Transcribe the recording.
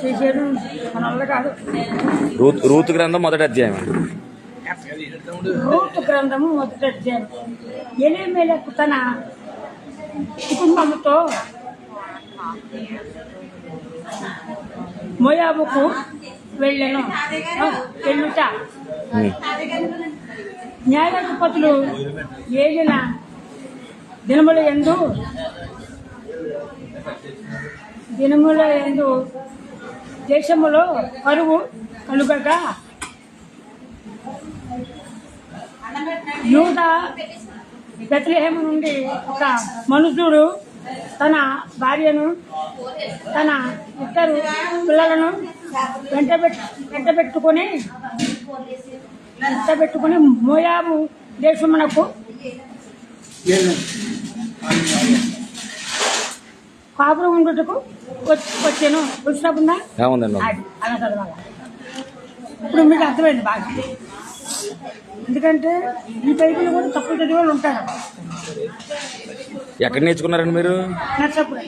చేసేది మన వల్ల కాదు. రూత్ రూతు గ్రంథం మొదటి అధ్యాయం రూతు గ్రంథము మొదటి అధ్యాయం. ఎలిమెలకు తన కుటుంబంతో మోయాబుకు వెళ్ళను. వెళ్ళుట. న్యాయాధిపతులు ఏలిన దినముల ఎందు దినముల ఎందు దేశములో కరువు కలుగగా యూద బెత్లహేమ నుండి ఒక మనుషుడు తన భార్యను తన ఇద్దరు పిల్లలను వెంటబెట్ వెంటబెట్టుకొని వెంటబెట్టుకొని మోయాబు దేశమునకు కాపురం ఉండుటకు వచ్చి- వచ్చాను. వచ్చినప్పుడు ఏముందండి? అది అలా చదవాలి ఇప్పుడు మీకు అర్థమైంది బాగా. ఎందుకంటే ఈ బైబిల్ కూడా తప్పు చదివే వాళ్ళు ఉంటారు. ఎక్కడ నేర్చుకున్నారండి మీరు? నచ్చప్పుడు